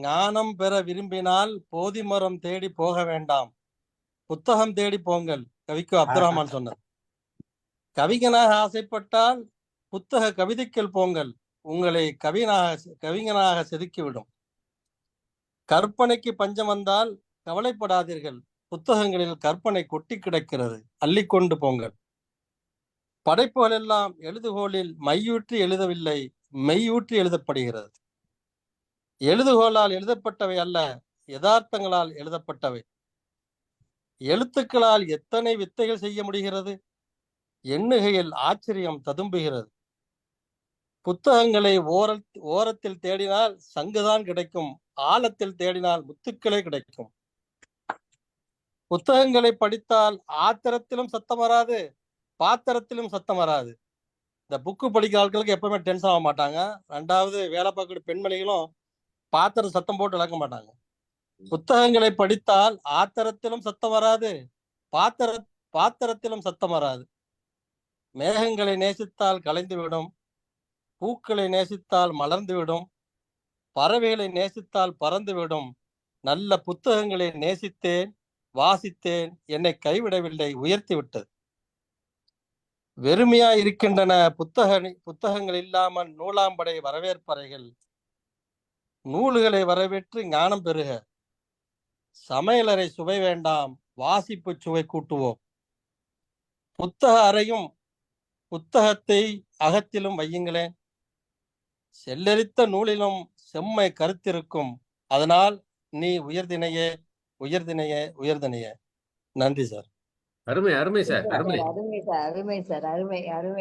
ஞானம் பெற விரும்பினால் போதி மரம் தேடி போக வேண்டாம். புத்தகம் தேடி போங்கள். கவிக்கு அப்துல் ரஹ்மான் சொன்னார். கவிஞனாக ஆசைப்பட்டால் புத்தக கவிதைக்குள் போங்கள். உங்களை கவிஞனாக கவிஞனாக செதுக்கிவிடும். கற்பனைக்கு பஞ்சம் வந்தால் கவலைப்படாதீர்கள். புத்தகங்களில் கற்பனை கொட்டி கிடக்கிறது. அள்ளிக்கொண்டு போங்கள். படைப்புகள் எல்லாம் எழுதுகோலில் மையூற்றி எழுதவில்லை. மெய்யூற்றி எழுதப்படுகிறது. எழுதுகோலால் எழுதப்பட்டவை அல்ல யதார்த்தங்களால் எழுதப்பட்டவை. எழுத்துக்களால் எத்தனை வித்தைகள் செய்ய முடிகிறது? எண்ணுகையில் ஆச்சரியம் ததும்புகிறது. புத்தகங்களை ஓர ஓரத்தில் தேடினால் சங்குதான் கிடைக்கும் ஆழத்தில் தேடினால் முத்துக்களே கிடைக்கும். புத்தகங்களை படித்தால் ஆத்திரத்திலும் சத்தம் வராது பாத்திரத்திலும் சத்தம் வராது. இந்த புக்கு படிக்கிற ஆட்களுக்கு எப்பவுமே டென்ஷன் ஆக மாட்டாங்க. ரெண்டாவது வேலை பார்க்குற பெண்மணிகளும் பாத்திரம் சத்தம் போட்டு இழக்க மாட்டாங்க. புத்தகங்களை படித்தால் ஆத்திரத்திலும் சத்தம் வராது. பாத்திர பாத்திரத்திலும் சத்தம் வராது. மேகங்களை நேசித்தால் கலைந்துவிடும். பூக்களை நேசித்தால் மலர்ந்துவிடும். பறவைகளை நேசித்தால் பறந்துவிடும். நல்ல புத்தகங்களை நேசித்தேன் வாசித்தேன் என்னை கைவிடவில்லை உயர்த்தி விட்டது வெறுமையா இருக்கின்றன புத்தக புத்தகங்கள் இல்லாமல் நூலாம்படை வரவேற்பறைகள். நூல்களை வரவேற்று ஞானம் பெறுக. சமையலறை சுவை வேண்டாம் வாசிப்பு சுவை கூட்டுவோம். புத்தக அறையும் புத்தகத்தை அகத்திலும் வையுங்களேன். செல்லரித்த நூலிலும் செம்மை கருத்திருக்கும். அதனால் நீ உயர்தினையே உயர்தினையே உயர்தினையே நன்றி சார். அருமை அருமை சார் அருமை. அருமை சார் அருமை சார் அருமை அருமை.